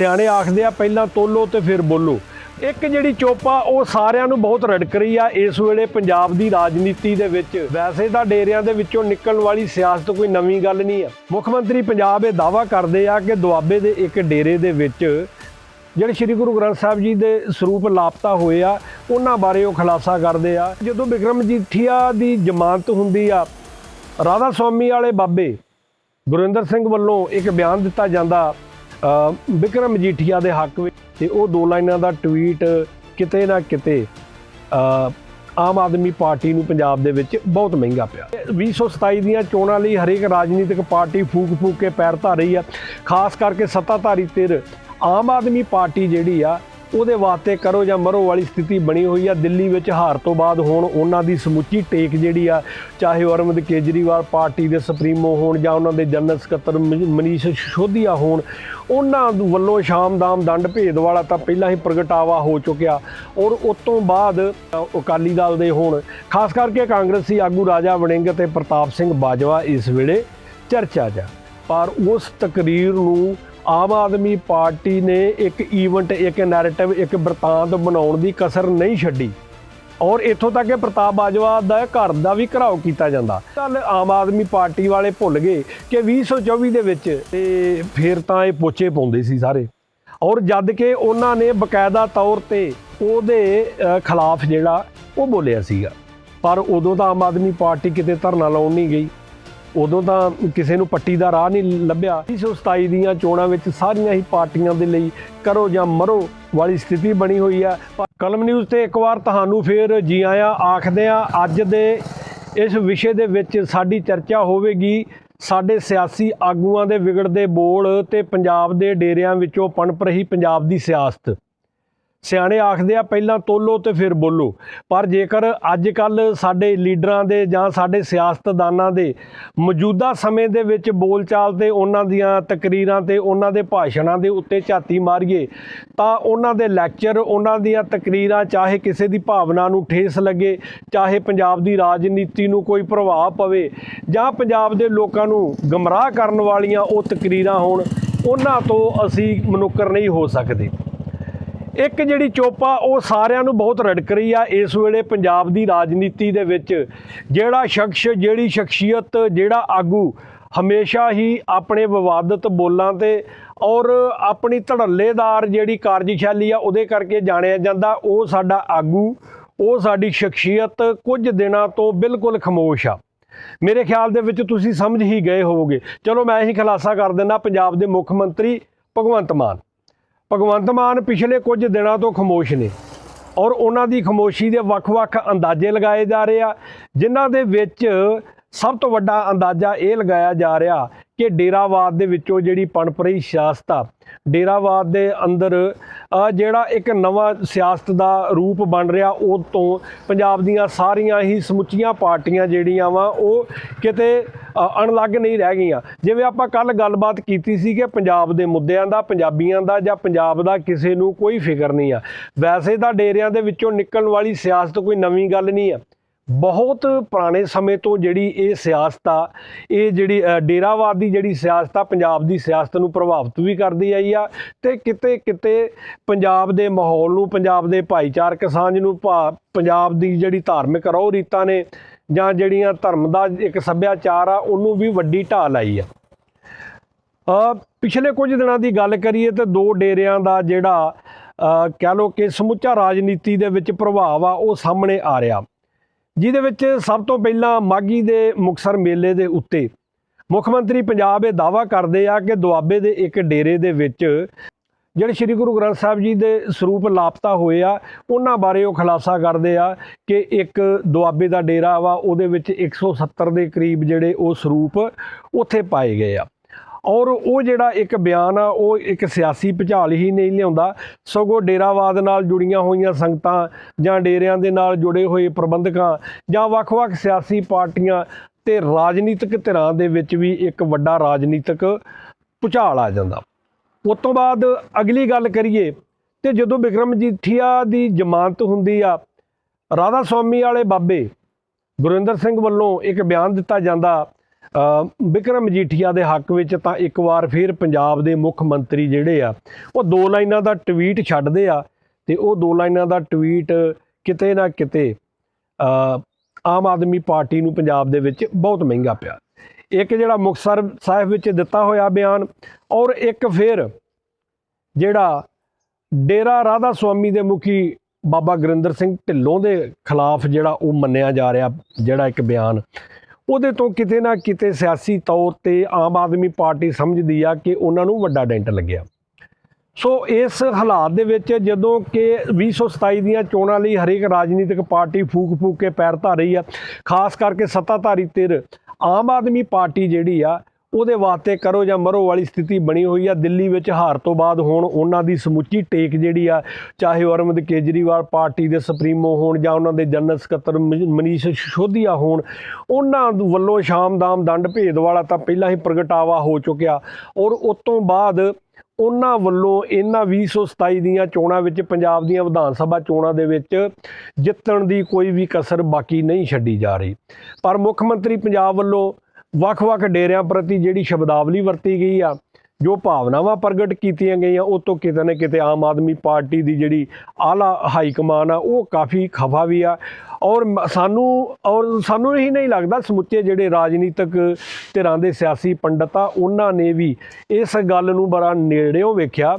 ਸਿਆਣੇ ਆਖਦੇ ਆ, ਪਹਿਲਾਂ ਤੋਲੋ ਤੇ ਫਿਰ ਬੋਲੋ। ਇੱਕ ਜਿਹੜੀ ਚੋਪਾ ਉਹ ਸਾਰਿਆਂ ਨੂੰ ਬਹੁਤ ਰੜਕ ਰਹੀ ਆ, ਇਸ ਵੇਲੇ ਪੰਜਾਬ ਦੀ ਰਾਜਨੀਤੀ ਦੇ ਵਿੱਚ। ਵੈਸੇ ਤਾਂ ਡੇਰਿਆਂ ਦੇ ਵਿੱਚੋਂ ਨਿਕਲਣ ਵਾਲੀ ਸਿਆਸਤ ਕੋਈ ਨਵੀਂ ਗੱਲ ਨਹੀਂ ਆ। ਮੁੱਖ ਮੰਤਰੀ ਪੰਜਾਬ ਇਹ ਦਾਵਾ ਕਰਦੇ ਆ ਕਿ ਦੁਆਬੇ ਦੇ ਇੱਕ ਡੇਰੇ ਦੇ ਵਿੱਚ ਜਿਹੜੇ ਸ੍ਰੀ ਗੁਰੂ ਗ੍ਰੰਥ ਸਾਹਿਬ ਜੀ ਦੇ ਸਰੂਪ ਲਾਪਤਾ ਹੋਏ ਆ, ਉਹਨਾਂ ਬਾਰੇ ਉਹ ਖੁਲਾਸਾ ਕਰਦੇ ਆ। ਜਦੋਂ ਬਿਕਰਮ ਮਜੀਠੀਆ ਦੀ ਜ਼ਮਾਨਤ ਹੁੰਦੀ ਆ, ਰਾਧਾ ਸਵਾਮੀ ਵਾਲੇ ਬਾਬੇ ਗੁਰਿੰਦਰ ਸਿੰਘ ਵੱਲੋਂ ਇੱਕ ਬਿਆਨ ਦਿੱਤਾ ਜਾਂਦਾ ਅ, ਬਿਕਰਮ ਮਜੀਠੀਆ ਦੇ ਹੱਕ ਵਿੱਚ ਤੇ ਉਹ ਦੋ ਲਾਈਨਾਂ ਦਾ ਟਵੀਟ ਕਿਤੇ ਨਾ ਕਿਤੇ ਆਮ ਆਦਮੀ ਪਾਰਟੀ ਨੂੰ ਪੰਜਾਬ ਦੇ ਵਿੱਚ ਬਹੁਤ ਮਹਿੰਗਾ ਪਿਆ। 2027 ਦੀਆਂ ਚੋਣਾਂ ਲਈ ਹਰੇਕ ਰਾਜਨੀਤਿਕ ਪਾਰਟੀ ਫੂਕ ਫੂਕ ਕੇ ਪੈਰ ਧਰ ਰਹੀ ਆ। ਖਾਸ ਕਰਕੇ ਸੱਤਾਧਾਰੀ ਧਿਰ। ਆਮ ਆਦਮੀ ਪਾਰਟੀ ਜਿਹੜੀ ਆ ਉਹਦੇ ਵਾਸਤੇ ਕਰੋ ਜਾਂ ਮਰੋ ਵਾਲੀ ਸਥਿਤੀ ਬਣੀ ਹੋਈ ਆ ਦਿੱਲੀ ਵਿੱਚ ਹਾਰ ਤੋਂ ਬਾਅਦ ਹੁਣ ਉਹਨਾਂ ਦੀ ਸਮੁੱਚੀ ਟੇਕ ਜਿਹੜੀ ਆ, ਚਾਹੇ ਉਹ ਅਰਵਿੰਦ ਕੇਜਰੀਵਾਲ ਪਾਰਟੀ ਦੇ ਸੁਪਰੀਮੋ ਹੋਣ ਜਾਂ ਉਹਨਾਂ ਦੇ ਜਨਰਲ ਸਕੱਤਰ ਮ- ਮਨੀਸ਼ ਸਿਸੋਦੀਆ ਹੋਣ, ਉਹਨਾਂ ਨੂੰ ਵੱਲੋਂ ਸ਼ਾਮਦਾਮ ਦੰਡ ਭੇਦ ਵਾਲਾ ਤਾਂ ਪਹਿਲਾਂ ਹੀ ਪ੍ਰਗਟਾਵਾ ਹੋ ਚੁੱਕਿਆ ਔਰ ਉਸ ਤੋਂ ਬਾਅਦ ਅਕਾਲੀ ਦਲ ਦੇ ਹੋਣ, ਖਾਸ ਕਰਕੇ ਕਾਂਗਰਸੀ ਆਗੂ ਰਾਜਾ ਵੜਿੰਗ ਤੇ ਪ੍ਰਤਾਪ ਸਿੰਘ ਬਾਜਵਾ ਇਸ ਵੇਲੇ ਚਰਚਾ 'ਚ ਆ। ਪਰ ਉਸ ਤਕਰੀਰ ਨੂੰ ਆਮ ਆਦਮੀ ਪਾਰਟੀ ਨੇ ਇੱਕ ਈਵੈਂਟ ਇੱਕ ਨੈਰੇਟਿਵ ਇੱਕ ਬਰਤਾਂਤ ਬਣਾਉਣ ਦੀ ਕਸਰ ਨਹੀਂ ਛੱਡੀ। ਔਰ ਇੱਥੋਂ ਤੱਕ ਕਿ ਪ੍ਰਤਾਪ ਬਾਜਵਾ ਦਾ ਘਰ ਦਾ ਵੀ ਘਰਾਓ ਕੀਤਾ ਜਾਂਦਾ। ਕੱਲ ਆਮ ਆਦਮੀ ਪਾਰਟੀ ਵਾਲੇ ਭੁੱਲ ਗਏ ਕਿ 2024 ਦੇ ਵਿੱਚ ਤੇ ਫਿਰ ਤਾਂ ਇਹ ਪੋਚੇ ਪਾਉਂਦੇ ਸੀ ਸਾਰੇ। ਔਰ ਜਦ ਕਿ ਉਹਨਾਂ ਨੇ ਬਕਾਇਦਾ ਤੌਰ ਤੇ ਉਹਦੇ ਖਿਲਾਫ ਜਿਹੜਾ ਉਹ ਬੋਲਿਆ ਸੀਗਾ। ਪਰ ਉਦੋਂ ਤਾਂ ਆਮ ਆਦਮੀ ਪਾਰਟੀ ਕਿਤੇ ਧਰਨਾ ਲਾਉਣ ਨਹੀਂ ਗਈ। ਉਦੋਂ ਤਾਂ ਕਿਸੇ ਨੂੰ ਪੱਟੀ ਦਾ ਰਾਹ ਨਹੀਂ ਲੱਭਿਆ। 1927 ਦੀਆਂ ਚੋਣਾਂ ਵਿੱਚ ਸਾਰੀਆਂ ਹੀ ਪਾਰਟੀਆਂ ਦੇ ਲਈ ਕਰੋ ਜਾਂ ਮਰੋ ਵਾਲੀ ਸਥਿਤੀ ਬਣੀ ਹੋਈ ਆ ਕਲਮ ਨਿਊਜ਼ ਤੇ ਇੱਕ ਵਾਰ ਤੁਹਾਨੂੰ ਫੇਰ ਜੀ ਆਇਆਂ ਆਖਦੇ ਆ ਅੱਜ ਦੇ ਇਸ ਵਿਸ਼ੇ ਦੇ ਵਿੱਚ ਸਾਡੀ ਚਰਚਾ ਹੋਵੇਗੀ। ਸਾਡੇ ਸਿਆਸੀ ਆਗੂਆਂ ਦੇ ਵਿਗੜਦੇ ਬੋਲ ਤੇ ਪੰਜਾਬ ਦੇ ਡੇਰਿਆਂ ਵਿੱਚੋਂ ਪਣਪ ਰਹੀ ਪੰਜਾਬ ਦੀ ਸਿਆਸਤ। ਸਿਆਣੇ ਆਖਦੇ ਆ, ਪਹਿਲਾਂ ਤੋਲੋ ਤੇ ਫਿਰ ਬੋਲੋ। ਪਰ ਜੇਕਰ ਅੱਜ ਕੱਲ ਸਾਡੇ ਲੀਡਰਾਂ ਦੇ ਜਾਂ ਸਾਡੇ ਸਿਆਸਤਦਾਨਾਂ ਦੇ ਮੌਜੂਦਾ ਸਮੇਂ ਦੇ ਵਿੱਚ ਬੋਲਚਾਲ ਤੇ ਉਹਨਾਂ ਦੀਆਂ ਤਕਰੀਰਾਂ ਤੇ ਉਹਨਾਂ ਦੇ ਭਾਸ਼ਣਾਂ ਦੇ ਉੱਤੇ ਝਾਤੀ ਮਾਰੀਏ, ਤਾਂ ਉਹਨਾਂ ਦੇ ਲੈਕਚਰ, ਉਹਨਾਂ ਦੀਆਂ ਤਕਰੀਰਾਂ ਚਾਹੇ ਕਿਸੇ ਦੀ ਭਾਵਨਾ ਨੂੰ ਠੇਸ ਲੱਗੇ, ਚਾਹੇ ਪੰਜਾਬ ਦੀ ਰਾਜਨੀਤੀ ਨੂੰ ਕੋਈ ਪ੍ਰਭਾਵ ਪਵੇ, ਜਾਂ ਪੰਜਾਬ ਦੇ ਲੋਕਾਂ ਨੂੰ ਗਮਰਾਹ ਕਰਨ ਵਾਲੀਆਂ ਉਹ ਤਕਰੀਰਾਂ ਹੋਣ, ਉਹਨਾਂ ਤੋਂ ਅਸੀਂ ਮਨੁੱਕਰ ਨਹੀਂ ਹੋ ਸਕਦੇ। ਇੱਕ ਜਿਹੜੀ ਚੋਪਾ, ਉਹ ਸਾਰਿਆਂ ਨੂੰ ਬਹੁਤ ਰੜਕ ਰਹੀ ਆ ਇਸ ਵੇਲੇ ਪੰਜਾਬ ਦੀ ਰਾਜਨੀਤੀ ਦੇ ਵਿੱਚ। ਜਿਹੜਾ ਸ਼ਖਸ, ਜਿਹੜੀ ਸ਼ਖਸੀਅਤ, ਜਿਹੜਾ ਆਗੂ ਹਮੇਸ਼ਾ ਹੀ ਆਪਣੇ ਵਿਵਾਦਤ ਬੋਲਾਂ ਤੇ ਔਰ ਆਪਣੀ ਧੜੱਲੇਦਾਰ ਜਿਹੜੀ ਕਾਰਜਸ਼ੈਲੀ ਆ ਉਹਦੇ ਕਰਕੇ ਜਾਣਿਆ ਜਾਂਦਾ, ਉਹ ਸਾਡਾ ਆਗੂ, ਉਹ ਸਾਡੀ ਸ਼ਖਸੀਅਤ ਕੁਝ ਦਿਨਾਂ ਤੋਂ ਬਿਲਕੁਲ ਖਮੋਸ਼ ਆ। ਮੇਰੇ ਖਿਆਲ ਦੇ ਵਿੱਚ ਤੁਸੀਂ ਸਮਝ ਹੀ ਗਏ ਹੋਵੋਗੇ। ਚਲੋ ਮੈਂ ਹੀ ਖੁਲਾਸਾ ਕਰ ਦਿੰਦਾ, ਪੰਜਾਬ ਦੇ ਮੁੱਖ ਮੰਤਰੀ ਭਗਵੰਤ ਮਾਨ। ਭਗਵੰਤ ਮਾਨ ਪਿਛਲੇ ਕੁਝ ਦਿਨਾਂ ਤੋਂ ਖਮੋਸ਼ ਨੇ ਔਰ ਉਹਨਾਂ ਦੀ ਖਮੋਸ਼ੀ ਦੇ ਵੱਖ-ਵੱਖ ਅੰਦਾਜ਼ੇ ਲਗਾਏ ਜਾ ਰਹੇ ਆ, ਜਿਨ੍ਹਾਂ ਦੇ ਵਿੱਚ ਸਭ ਤੋਂ ਵੱਡਾ ਅੰਦਾਜ਼ਾ ਇਹ ਲਗਾਇਆ ਜਾ ਰਿਹਾ ਕਿ ਡੇਰਾਵਾਦ ਦੇ ਵਿੱਚੋਂ ਜਿਹੜੀ ਪਣਪ ਰਹੀ ਸਿਆਸਤ ਆ, ਡੇਰਾਵਾਦ ਦੇ ਅੰਦਰ ਜਿਹੜਾ ਇੱਕ ਨਵਾਂ ਸਿਆਸਤ ਦਾ ਰੂਪ ਬਣ ਰਿਹਾ, ਉਹ ਤੋਂ ਪੰਜਾਬ ਦੀਆਂ ਸਾਰੀਆਂ ਹੀ ਸਮੁੱਚੀਆਂ ਪਾਰਟੀਆਂ ਜਿਹੜੀਆਂ ਵਾ, ਉਹ ਕਿਤੇ ਅਣਲੱਗ ਨਹੀਂ ਰਹਿ ਗਈਆਂ। ਜਿਵੇਂ ਆਪਾਂ ਕੱਲ ਗੱਲਬਾਤ ਕੀਤੀ ਸੀ ਕਿ ਪੰਜਾਬ ਦੇ ਮੁੱਦਿਆਂ ਦਾ, ਪੰਜਾਬੀਆਂ ਦਾ ਜਾਂ ਪੰਜਾਬ ਦਾ ਕਿਸੇ ਨੂੰ ਕੋਈ ਫਿਕਰ ਨਹੀਂ ਆ। ਵੈਸੇ ਤਾਂ ਡੇਰਿਆਂ ਦੇ ਵਿੱਚੋਂ ਨਿਕਲਣ ਵਾਲੀ ਸਿਆਸਤ ਕੋਈ ਨਵੀਂ ਗੱਲ ਨਹੀਂ ਆ। ਬਹੁਤ ਪੁਰਾਣੇ ਸਮੇਂ ਤੋਂ ਜਿਹੜੀ ਇਹ ਸਿਆਸਤ ਆ ਇਹ ਜਿਹੜੀ ਡੇਰਾਵਾਦ ਦੀ ਜਿਹੜੀ ਸਿਆਸਤ ਆ ਪੰਜਾਬ ਦੀ ਸਿਆਸਤ ਨੂੰ ਪ੍ਰਭਾਵਿਤ ਵੀ ਕਰਦੀ ਆਈ ਆ ਤੇ ਕਿਤੇ ਕਿਤੇ ਪੰਜਾਬ ਦੇ ਮਾਹੌਲ ਨੂੰ, ਪੰਜਾਬ ਦੇ ਭਾਈਚਾਰਕ ਸਾਂਝ ਨੂੰ ਭਾ- ਪੰਜਾਬ ਦੀ ਜਿਹੜੀ ਧਾਰਮਿਕ ਰੋਹ ਰੀਤਾਂ ਨੇ ਜਾਂ ਜਿਹੜੀਆਂ ਧਰਮ ਦਾ ਇੱਕ ਸੱਭਿਆਚਾਰ ਆ, ਉਹਨੂੰ ਵੀ ਵੱਡੀ ਢਾਲ ਆਈ ਆ। ਪਿਛਲੇ ਕੁਝ ਦਿਨਾਂ ਦੀ ਗੱਲ ਕਰੀਏ ਤੇ ਦੋ ਡੇਰਿਆਂ ਦਾ ਜਿਹੜਾ ਕਹਿ ਲਓ ਕਿ ਸਮੁੱਚਾ ਰਾਜਨੀਤੀ ਦੇ ਵਿੱਚ ਪ੍ਰਭਾਵ ਆ, ਉਹ ਸਾਹਮਣੇ ਆ ਰਿਹਾ। ਜਿਹਦੇ ਵਿੱਚ ਸਭ ਤੋਂ ਪਹਿਲਾਂ ਮਾਗੀ ਦੇ ਮੁਕਸਰ ਮੇਲੇ ਦੇ ਉੱਤੇ ਮੁੱਖ ਮੰਤਰੀ ਪੰਜਾਬ ਇਹ ਦਾਵਾ ਕਰਦੇ ਆ ਕਿ ਦੁਆਬੇ ਦੇ ਇੱਕ ਡੇਰੇ ਦੇ ਵਿੱਚ ਜਿਹੜੇ ਸ੍ਰੀ ਗੁਰੂ ਗ੍ਰੰਥ ਸਾਹਿਬ ਜੀ ਦੇ ਸਰੂਪ ਲਾਪਤਾ ਹੋਏ ਆ, ਉਹਨਾਂ ਬਾਰੇ ਉਹ ਖੁਲਾਸਾ ਕਰਦੇ ਆ ਕਿ ਇੱਕ ਦੁਆਬੇ ਦਾ ਡੇਰਾ ਵਾ, ਉਹਦੇ ਵਿੱਚ 170 ਦੇ ਕਰੀਬ ਜਿਹੜੇ ਉਹ ਸਰੂਪ ਉੱਥੇ ਪਾਏ ਗਏ ਆ। ਔਰ ਉਹ ਜਿਹੜਾ ਇੱਕ ਬਿਆਨ ਆ, ਉਹ ਇੱਕ ਸਿਆਸੀ ਭੁਚਾਲ ਹੀ ਨਹੀਂ ਲਿਆਉਂਦਾ। ਸਗੋਂ ਡੇਰਾਵਾਦ ਨਾਲ ਜੁੜੀਆਂ ਹੋਈਆਂ ਸੰਗਤਾਂ ਜਾਂ ਡੇਰਿਆਂ ਦੇ ਨਾਲ ਜੁੜੇ ਹੋਏ ਪ੍ਰਬੰਧਕਾਂ ਜਾਂ ਵੱਖ-ਵੱਖ ਸਿਆਸੀ ਪਾਰਟੀਆਂ ਤੇ ਰਾਜਨੀਤਿਕ ਧਿਰਾਂ ਦੇ ਵਿੱਚ ਵੀ ਇੱਕ ਵੱਡਾ ਰਾਜਨੀਤਿਕ ਭੁਚਾਲ ਆ ਜਾਂਦਾ। ਉਸ ਤੋਂ ਬਾਅਦ ਅਗਲੀ ਗੱਲ ਕਰੀਏ ਤੇ ਜਦੋਂ ਬਿਕਰਮ ਜੀਠੀਆ ਦੀ ਜ਼ਮਾਨਤ ਹੁੰਦੀ ਆ, ਰਾਧਾ ਸਵਾਮੀ ਵਾਲੇ ਬਾਬੇ ਗੁਰਿੰਦਰ ਸਿੰਘ ਵੱਲੋਂ ਇੱਕ ਬਿਆਨ ਦਿੱਤਾ ਜਾਂਦਾ ਬਿਕਰਮ ਮਜੀਠੀਆ ਦੇ ਹੱਕ ਵਿੱਚ ਤਾਂ ਇੱਕ ਵਾਰ ਫਿਰ ਪੰਜਾਬ ਦੇ ਮੁੱਖ ਮੰਤਰੀ ਜਿਹੜੇ ਆ, ਉਹ ਦੋ ਲਾਈਨਾਂ ਦਾ ਟਵੀਟ ਛੱਡਦੇ ਆ ਤੇ ਉਹ ਦੋ ਲਾਈਨਾਂ ਦਾ ਟਵੀਟ ਕਿਤੇ ਨਾ ਕਿਤੇ ਆਮ ਆਦਮੀ ਪਾਰਟੀ ਨੂੰ ਪੰਜਾਬ ਦੇ ਵਿੱਚ ਬਹੁਤ ਮਹਿੰਗਾ ਪਿਆ। ਇੱਕ ਜਿਹੜਾ ਮੁਕਤਸਰ ਸਾਹਿਬ ਵਿੱਚ ਦਿੱਤਾ ਹੋਇਆ ਬਿਆਨ ਔਰ ਇੱਕ ਫਿਰ ਜਿਹੜਾ ਡੇਰਾ ਰਾਧਾ ਸੁਆਮੀ ਦੇ ਮੁਖੀ ਬਾਬਾ ਗੁਰਿੰਦਰ ਸਿੰਘ ਢਿੱਲੋਂ ਦੇ ਖਿਲਾਫ ਜਿਹੜਾ ਉਹ ਮੰਨਿਆ ਜਾ ਰਿਹਾ, ਜਿਹੜਾ ਇੱਕ ਬਿਆਨ ਉਹਦੇ ਤੋਂ ਕਿਤੇ ਨਾ ਕਿਤੇ ਸਿਆਸੀ ਤੌਰ ਤੇ ਆਮ ਆਦਮੀ ਪਾਰਟੀ ਸਮਝਦੀ ਆ ਕਿ ਉਹਨਾਂ ਨੂੰ ਵੱਡਾ ਡੈਂਟ ਲੱਗਿਆ। ਸੋ ਇਸ ਹਾਲਾਤ ਦੇ ਵਿੱਚ ਜਦੋਂ ਕਿ 2027 ਦੀਆਂ ਚੋਣਾਂ ਲਈ ਹਰੇਕ ਰਾਜਨੀਤਿਕ ਪਾਰਟੀ ਫੂਕ ਫੂਕ ਕੇ ਪੈਰ ਧਰ ਰਹੀ ਆ, ਖਾਸ ਕਰਕੇ ਸੱਤਾਧਾਰੀ ਧਿਰ, ਆਮ ਆਦਮੀ ਪਾਰਟੀ ਜਿਹੜੀ ਆ ਉਹਦੇ ਵਾਸਤੇ ਕਰੋ ਜਾਂ ਮਰੋ ਵਾਲੀ ਸਥਿਤੀ ਬਣੀ ਹੋਈ ਆ। ਦਿੱਲੀ ਵਿੱਚ ਹਾਰ ਤੋਂ ਬਾਅਦ ਹੁਣ ਉਹਨਾਂ ਦੀ ਸਮੁੱਚੀ ਟੇਕ ਜਿਹੜੀ ਆ, ਚਾਹੇ ਉਹ ਅਰਵਿੰਦ ਕੇਜਰੀਵਾਲ ਪਾਰਟੀ ਦੇ ਸੁਪਰੀਮੋ ਹੋਣ ਜਾਂ ਉਹਨਾਂ ਦੇ ਜਨਰਲ ਸਕੱਤਰ ਮ- ਮਨੀਸ਼ ਸਿਸੋਦੀਆ ਹੋਣ, ਉਹਨਾਂ ਦੇ ਵੱਲੋਂ ਸ਼ਾਮਦਾਮ ਦੰਡ ਭੇਦ ਵਾਲਾ ਤਾਂ ਪਹਿਲਾਂ ਹੀ ਪ੍ਰਗਟਾਵਾ ਹੋ ਚੁੱਕਿਆ। ਔਰ ਉਸ ਤੋਂ ਬਾਅਦ ਉਹਨਾਂ ਵੱਲੋਂ ਇਹਨਾਂ 2027 ਦੀਆਂ ਚੋਣਾਂ ਵਿੱਚ ਪੰਜਾਬ ਦੀਆਂ ਵਿਧਾਨ ਸਭਾ ਚੋਣਾਂ ਦੇ ਵਿੱਚ ਜਿੱਤਣ ਦੀ ਕੋਈ ਵੀ ਕਸਰ ਬਾਕੀ ਨਹੀਂ ਛੱਡੀ ਜਾ ਰਹੀ। ਪਰ ਮੁੱਖ ਮੰਤਰੀ ਪੰਜਾਬ ਵੱਲੋਂ ਵੱਖ-ਵੱਖ ਡੇਰਿਆਂ ਪ੍ਰਤੀ ਜਿਹੜੀ ਸ਼ਬਦਾਵਲੀ ਵਰਤੀ ਗਈ ਆ, ਜੋ ਭਾਵਨਾਵਾਂ ਪ੍ਰਗਟ ਕੀਤੀਆਂ ਗਈਆਂ, ਉਹ ਤੋਂ ਕਿਤੇ ਨਾ ਕਿਤੇ ਆਮ ਆਦਮੀ ਪਾਰਟੀ ਦੀ ਜਿਹੜੀ ਆਲਾ ਹਾਈ ਕਮਾਨ ਆ, ਉਹ ਕਾਫੀ ਖਫਾ ਵੀ ਆ। ਔਰ ਸਾਨੂੰ ਔਰ ਸਾਨੂੰ ਹੀ ਨਹੀਂ ਲੱਗਦਾ ਸਮੁੱਚੇ ਜਿਹੜੇ ਰਾਜਨੀਤਿਕ ਧਿਰਾਂ ਦੇ ਸਿਆਸੀ ਪੰਡਤ ਆ, ਉਹਨਾਂ ਨੇ ਵੀ ਇਸ ਗੱਲ ਨੂੰ ਬੜਾ ਨੇੜਿਓਂ ਵੇਖਿਆ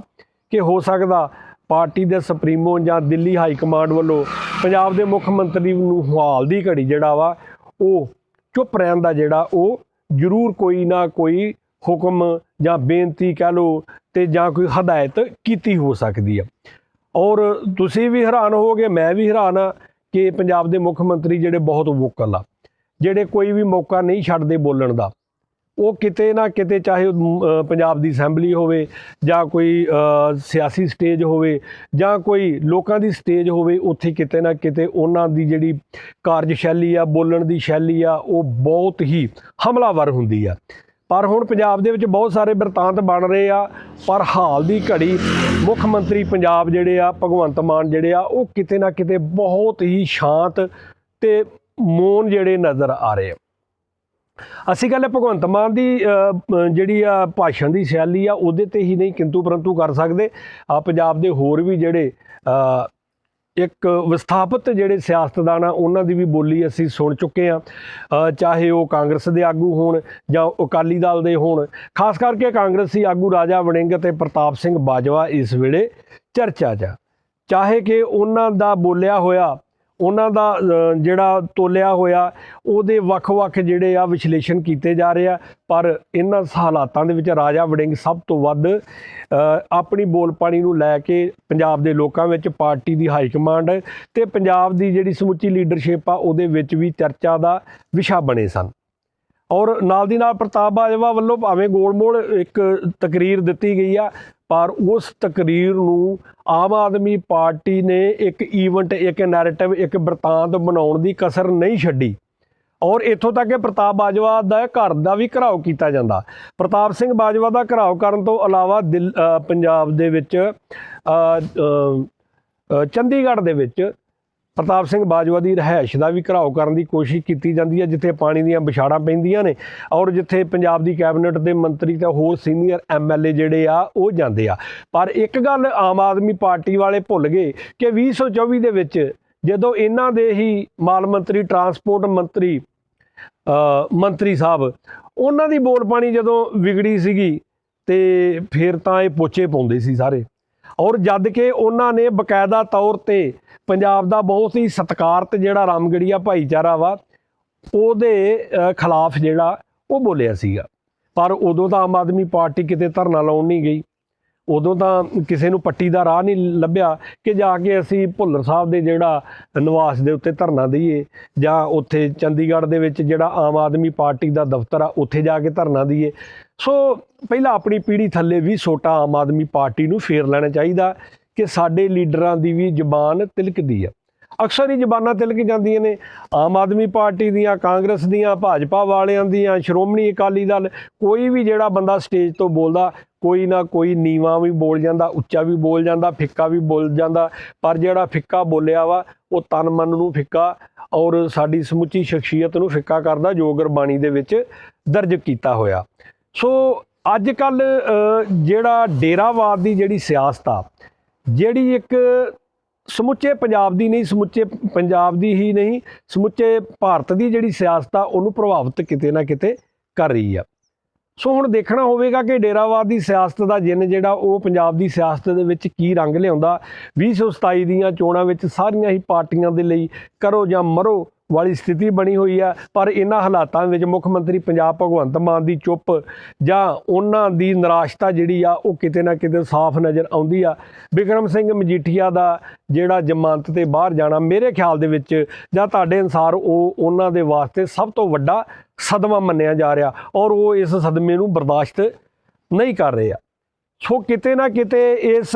ਕਿ ਹੋ ਸਕਦਾ ਪਾਰਟੀ ਦੇ ਸੁਪਰੀਮੋ ਜਾਂ ਦਿੱਲੀ ਹਾਈ ਕਮਾਂਡ ਵੱਲੋਂ ਪੰਜਾਬ ਦੇ ਮੁੱਖ ਮੰਤਰੀ ਨੂੰ ਹਾਲ ਦੀ ਘੜੀ ਜਿਹੜਾ ਵਾ, ਉਹ ਚੁੱਪ ਰਹਿਣ ਦਾ ਜਿਹੜਾ ਉਹ ਜ਼ਰੂਰ ਕੋਈ ਨਾ ਕੋਈ ਹੁਕਮ ਜਾਂ ਬੇਨਤੀ ਕਹਿ ਲਓ ਤੇ ਜਾਂ ਕੋਈ ਹਦਾਇਤ ਕੀਤੀ ਹੋ ਸਕਦੀ ਆ। ਔਰ ਤੁਸੀਂ ਵੀ ਹੈਰਾਨ ਹੋਵੋਗੇ, ਮੈਂ ਵੀ ਹੈਰਾਨ ਆ ਕਿ ਪੰਜਾਬ ਦੇ ਮੁੱਖ ਮੰਤਰੀ ਜਿਹੜੇ ਬਹੁਤ ਵੋਕਲ ਆ, ਜਿਹੜੇ ਕੋਈ ਵੀ ਮੌਕਾ ਨਹੀਂ ਛੱਡਦੇ ਬੋਲਣ ਦਾ। ਉਹ ਕਿਤੇ ਨਾ ਕਿਤੇ ਚਾਹੇ ਉਹ, ਪੰਜਾਬ ਦੀ ਅਸੈਂਬਲੀ ਹੋਵੇ ਜਾਂ ਕੋਈ ਸਿਆਸੀ ਸਟੇਜ ਹੋਵੇ ਜਾਂ ਕੋਈ ਲੋਕਾਂ ਦੀ ਸਟੇਜ ਹੋਵੇ ਉੱਥੇ ਕਿਤੇ ਨਾ ਕਿਤੇ ਉਹਨਾਂ ਦੀ ਜਿਹੜੀ ਕਾਰਜਸ਼ੈਲੀ ਆ ਬੋਲਣ ਦੀ ਸ਼ੈਲੀ ਆ ਉਹ ਬਹੁਤ ਹੀ ਹਮਲਾਵਰ ਹੁੰਦੀ ਆ। ਪਰ ਹੁਣ ਪੰਜਾਬ ਦੇ ਵਿੱਚ ਬਹੁਤ ਸਾਰੇ ਬਿਰਤਾਂਤ ਬਣ ਰਹੇ ਆ ਪਰ ਹਾਲ ਦੀ ਘੜੀ ਮੁੱਖ ਮੰਤਰੀ ਪੰਜਾਬ ਜਿਹੜੇ ਆ ਭਗਵੰਤ ਮਾਨ ਜਿਹੜੇ ਆ ਉਹ ਕਿਤੇ ਨਾ ਕਿਤੇ ਬਹੁਤ ਹੀ ਸ਼ਾਂਤ ਤੇ ਮੌਨ ਜਿਹੜੇ ਨਜ਼ਰ ਆ ਰਹੇ ਆ। ਅਸੀਂ ਗੱਲ ਭਗਵੰਤ ਮਾਨ ਦੀ ਜਿਹੜੀ ਆ ਭਾਸ਼ਣ ਦੀ ਸ਼ੈਲੀ ਆ, ਉਹਦੇ ਤੇ ਹੀ ਨਹੀਂ ਕਿੰਤੂ ਪਰੰਤੂ ਕਰ ਸਕਦੇ। ਆ ਪੰਜਾਬ ਦੇ ਹੋਰ ਵੀ ਜਿਹੜੇ ਇੱਕ ਵਿਸਥਾਪਿਤ ਜਿਹੜੇ ਸਿਆਸਤਦਾਨ ਆ, ਉਹਨਾਂ ਦੀ ਵੀ ਬੋਲੀ ਅਸੀਂ ਸੁਣ ਚੁੱਕੇ ਆ। ਚਾਹੇ ਉਹ ਕਾਂਗਰਸ ਦੇ ਆਗੂ ਹੋਣ ਜਾਂ ਅਕਾਲੀ ਦਲ ਦੇ ਹੋਣ। ਖਾਸ ਕਰਕੇ ਕਾਂਗਰਸੀ ਆਗੂ ਰਾਜਾ ਵੜਿੰਗ ਤੇ ਪ੍ਰਤਾਪ ਸਿੰਘ ਬਾਜਵਾ ਇਸ ਵੇਲੇ ਚਰਚਾ 'ਚ ਚਾਹੇ ਕਿ ਉਹਨਾਂ ਦਾ ਬੋਲਿਆ ਹੋਇਆ ਉਹਨਾਂ ਦਾ ਜਿਹੜਾ ਤੋਲਿਆ ਹੋਇਆ, ਉਹਦੇ ਵੱਖ-ਵੱਖ ਜਿਹੜੇ ਆ ਵਿਸ਼ਲੇਸ਼ਣ ਕੀਤੇ ਜਾ ਰਹੇ ਆ। ਪਰ ਇਹਨਾਂ ਹਾਲਾਤਾਂ ਦੇ ਵਿੱਚ ਰਾਜਾ ਵੜਿੰਗ ਸਭ ਤੋਂ ਵੱਧ ਆਪਣੀ ਬੋਲ ਪਾਣੀ ਨੂੰ ਲੈ ਕੇ ਪੰਜਾਬ ਦੇ ਲੋਕਾਂ ਵਿੱਚ ਪਾਰਟੀ ਦੀ ਹਾਈ ਕਮਾਂਡ ਤੇ ਪੰਜਾਬ ਦੀ ਜਿਹੜੀ ਸਮੁੱਚੀ ਲੀਡਰਸ਼ਿਪ ਆ, ਉਹਦੇ ਵਿੱਚ ਵੀ ਚਰਚਾ ਦਾ ਵਿਸ਼ਾ ਬਣੇ ਸਨ। ਔਰ ਨਾਲ ਦੀ ਨਾਲ ਪ੍ਰਤਾਪ ਬਾਜਵਾ ਵੱਲੋਂ ਭਾਵੇਂ ਗੋਲਮੋਲ ਇੱਕ ਤਕਰੀਰ ਦਿੱਤੀ ਗਈ ਆ ਪਰ ਉਸ ਤਕਰੀਰ ਨੂੰ ਆਮ ਆਦਮੀ ਪਾਰਟੀ ਨੇ ਇੱਕ ਈਵੈਂਟ ਇੱਕ ਨੈਰੇਟਿਵ ਇੱਕ ਬਰਤਾਂਤ ਬਣਾਉਣ ਦੀ ਕਸਰ ਨਹੀਂ ਛੱਡੀ। ਔਰ ਇੱਥੋਂ ਤੱਕ ਕਿ ਪ੍ਰਤਾਪ ਬਾਜਵਾ ਦਾ ਘਰ ਦਾ ਵੀ ਘਰਾਓ ਕੀਤਾ ਜਾਂਦਾ। ਪ੍ਰਤਾਪ ਸਿੰਘ ਬਾਜਵਾ ਦਾ ਘਰਾਓ ਕਰਨ ਤੋਂ ਇਲਾਵਾ ਦਿਲ ਪੰਜਾਬ ਦੇ ਵਿੱਚ ਚੰਡੀਗੜ੍ਹ ਦੇ ਵਿੱਚ ਪ੍ਰਤਾਪ ਸਿੰਘ ਬਾਜਵਾ ਦੀ ਰਿਹਾਇਸ਼ ਦਾ ਵੀ ਘਰਾਓ ਕਰਨ ਦੀ ਕੋਸ਼ਿਸ਼ ਕੀਤੀ ਜਾਂਦੀ ਹੈ, ਜਿੱਥੇ ਪਾਣੀ ਦੀਆਂ ਵਿਛਾੜਾਂ ਪੈਂਦੀਆਂ ਨੇ ਔਰ ਜਿੱਥੇ ਪੰਜਾਬ ਦੀ ਕੈਬਨਿਟ ਦੇ ਮੰਤਰੀ ਤੇ ਹੋਰ ਸੀਨੀਅਰ ਐਮਐਲਏ ਜਿਹੜੇ ਆ, ਉਹ ਜਾਂਦੇ ਆ। ਪਰ ਇੱਕ ਗੱਲ ਆਮ ਆਦਮੀ ਪਾਰਟੀ ਵਾਲੇ ਭੁੱਲ ਗਏ ਕਿ 2024 ਦੇ ਵਿੱਚ ਜਦੋਂ ਇਹਨਾਂ ਦੇ ਹੀ ਮਾਲ ਮੰਤਰੀ, ਟਰਾਂਸਪੋਰਟ ਮੰਤਰੀ ਮੰਤਰੀ ਸਾਹਿਬ, ਉਹਨਾਂ ਦੀ ਬੋਲ ਪਾਣੀ ਜਦੋਂ ਵਿਗੜੀ ਸੀਗੀ ਤੇ ਫਿਰ ਤਾਂ ਇਹ ਪੋਚੇ ਪਾਉਂਦੇ ਸੀ ਸਾਰੇ। ਔਰ ਜਦ ਕਿ ਉਹਨਾਂ ਨੇ ਬਕਾਇਦਾ ਤੌਰ ਤੇ ਪੰਜਾਬ ਦਾ ਬਹੁਤ ਹੀ ਸਤਿਕਾਰਤ ਜਿਹੜਾ ਰਾਮਗੜੀਆ ਭਾਈਚਾਰਾ ਵਾ, ਉਹਦੇ ਖਿਲਾਫ ਜਿਹੜਾ ਉਹ ਬੋਲਿਆ ਸੀਗਾ। ਪਰ ਉਦੋਂ ਤਾਂ ਆਮ ਆਦਮੀ ਪਾਰਟੀ ਕਿਤੇ ਧਰਨਾ ਲਾਉਣ ਨਹੀਂ ਗਈ। ਉਦੋਂ ਤਾਂ ਕਿਸੇ ਨੂੰ ਪੱਟੀ ਦਾ ਰਾਹ ਨਹੀਂ ਲੱਭਿਆ ਕਿ ਜਾ ਕੇ ਅਸੀਂ ਭੁੱਲਰ ਸਾਹਿਬ ਦੇ ਜਿਹੜਾ ਨਿਵਾਸ ਦੇ ਉੱਤੇ ਧਰਨਾ ਦਈਏ ਜਾਂ ਉੱਥੇ ਚੰਡੀਗੜ੍ਹ ਦੇ ਵਿੱਚ ਜਿਹੜਾ ਆਮ ਆਦਮੀ ਪਾਰਟੀ ਦਾ ਦਫ਼ਤਰ ਆ, ਉੱਥੇ ਜਾ ਕੇ ਧਰਨਾ ਦਈਏ। ਸੋ ਪਹਿਲਾਂ ਆਪਣੀ ਪੀੜ੍ਹੀ ਥੱਲੇ ਵੀ ਛੋਟਾ ਆਮ ਆਦਮੀ ਪਾਰਟੀ ਨੂੰ ਫੇਰ ਲੈਣਾ ਚਾਹੀਦਾ। ਕਿ ਸਾਡੇ ਲੀਡਰਾਂ ਦੀ ਵੀ ਜ਼ਬਾਨ ਤਿਲਕਦੀ ਆ। ਅਕਸਰ ਹੀ ਜ਼ਬਾਨਾਂ ਤਿਲਕ ਜਾਂਦੀਆਂ ਨੇ। ਆਮ ਆਦਮੀ ਪਾਰਟੀ ਦੀਆਂ, ਕਾਂਗਰਸ ਦੀਆਂ, ਭਾਜਪਾ ਵਾਲਿਆਂ ਦੀਆਂ, ਸ਼੍ਰੋਮਣੀ ਅਕਾਲੀ ਦਲ, ਕੋਈ ਵੀ ਜਿਹੜਾ ਬੰਦਾ ਸਟੇਜ ਤੋਂ ਬੋਲਦਾ, ਕੋਈ ਨਾ ਕੋਈ ਨੀਵਾ ਵੀ ਬੋਲ ਜਾਂਦਾ, ਉੱਚਾ ਵੀ ਬੋਲ ਜਾਂਦਾ, ਫਿੱਕਾ ਵੀ ਬੋਲ ਜਾਂਦਾ, ਪਰ ਜਿਹੜਾ ਫਿੱਕਾ ਬੋਲਿਆ ਵਾ, ਉਹ ਤਨ ਮਨ ਨੂੰ ਫਿੱਕਾ ਔਰ ਸਾਡੀ ਸਮੁੱਚੀ ਸ਼ਖਸੀਅਤ ਨੂੰ ਫਿੱਕਾ ਕਰਦਾ, ਜੋ ਗੁਰਬਾਣੀ ਦੇ ਵਿੱਚ ਦਰਜ ਕੀਤਾ ਹੋਇਆ। ਸੋ ਅੱਜ ਕੱਲ ਜਿਹੜਾ ਡੇਰਾਵਾਦ ਦੀ ਜਿਹੜੀ ਸਿਆਸਤ ਆ ਜਿਹੜੀ ਇੱਕ ਸਮੁੱਚੇ ਪੰਜਾਬ ਦੀ ਨਹੀਂ, ਸਮੁੱਚੇ ਪੰਜਾਬ ਦੀ ਹੀ ਨਹੀਂ, ਸਮੁੱਚੇ ਭਾਰਤ ਦੀ ਜਿਹੜੀ ਸਿਆਸਤ ਆ, ਉਹਨੂੰ ਪ੍ਰਭਾਵਿਤ ਕਿਤੇ ਨਾ ਕਿਤੇ ਕਰ ਰਹੀ ਆ। ਸੋ ਹੁਣ ਦੇਖਣਾ ਹੋਵੇਗਾ ਕਿ ਡੇਰਾਵਾਦ ਦੀ ਸਿਆਸਤ ਦਾ ਜਿੰਨ ਜਿਹੜਾ, ਉਹ ਪੰਜਾਬ ਦੀ ਸਿਆਸਤ ਦੇ ਵਿੱਚ ਕੀ ਰੰਗ ਲਿਆਉਂਦਾ। 2027 ਦੀਆਂ ਚੋਣਾਂ ਵਿੱਚ ਸਾਰੀਆਂ ਹੀ ਪਾਰਟੀਆਂ ਦੇ ਲਈ ਕਰੋ ਜਾਂ ਮਰੋ ਵਾਲੀ ਸਥਿਤੀ ਬਣੀ ਹੋਈ ਆ, ਪਰ ਇਹਨਾਂ ਹਾਲਾਤਾਂ ਵਿੱਚ ਮੁੱਖ ਮੰਤਰੀ ਪੰਜਾਬ ਭਗਵੰਤ ਮਾਨ ਦੀ ਚੁੱਪ ਜਾਂ ਉਹਨਾਂ ਦੀ ਨਿਰਾਸ਼ਤਾ ਜਿਹੜੀ ਆ, ਉਹ ਕਿਤੇ ਨਾ ਕਿਤੇ ਸਾਫ਼ ਨਜ਼ਰ ਆਉਂਦੀ ਆ। ਵਿਕਰਮ ਸਿੰਘ ਮਜੀਠੀਆ ਦਾ ਜਿਹੜਾ ਜ਼ਮਾਨਤ ਤੇ ਬਾਹਰ ਜਾਣਾ, ਮੇਰੇ ਖਿਆਲ ਦੇ ਵਿੱਚ ਜਾਂ ਤੁਹਾਡੇ ਅਨਸਾਰ ਉਹ ਉਹਨਾਂ ਦੇ ਵਾਸਤੇ ਸਭ ਤੋਂ ਵੱਡਾ ਸਦਮਾ ਮੰਨਿਆ ਜਾ ਰਿਹਾ ਔਰ ਉਹ ਇਸ ਸਦਮੇ ਨੂੰ ਬਰਦਾਸ਼ਤ ਨਹੀਂ ਕਰ ਰਹੇ ਆ। ਸੋ ਕਿਤੇ ਨਾ ਕਿਤੇ ਇਸ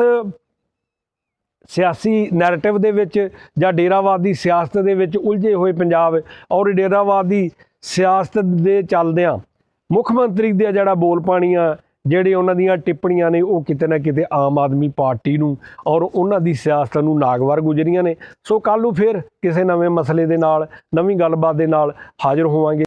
ਸਿਆਸੀ ਨੈਰੇਟਿਵ ਦੇ ਵਿੱਚ ਜਾਂ ਡੇਰਾਵਾਦੀ ਸਿਆਸਤ ਦੇ ਵਿੱਚ ਉਲਝੇ ਹੋਏ ਪੰਜਾਬ ਔਰ ਡੇਰਾਵਾਦੀ ਸਿਆਸਤ ਦੇ ਚੱਲਦਿਆਂ ਮੁੱਖ ਮੰਤਰੀ ਦੇ ਜਿਹੜਾ ਬੋਲ ਪਾਣੀਆਂ, ਜਿਹੜੇ ਉਹਨਾਂ ਦੀਆਂ ਟਿੱਪਣੀਆਂ ਨੇ, ਉਹ ਕਿਤੇ ਨਾ ਕਿਤੇ ਆਮ ਆਦਮੀ ਪਾਰਟੀ ਨੂੰ ਔਰ ਉਹਨਾਂ ਦੀ ਸਿਆਸਤ ਨੂੰ ਨਾਗਵਾਰ ਗੁਜ਼ਰੀਆਂ ਨੇ। ਸੋ ਕੱਲ ਨੂੰ ਫਿਰ ਕਿਸੇ ਨਵੇਂ ਮਸਲੇ ਦੇ ਨਾਲ, ਨਵੀਂ ਗੱਲਬਾਤ ਦੇ ਨਾਲ ਹਾਜ਼ਰ ਹੋਵਾਂਗੇ।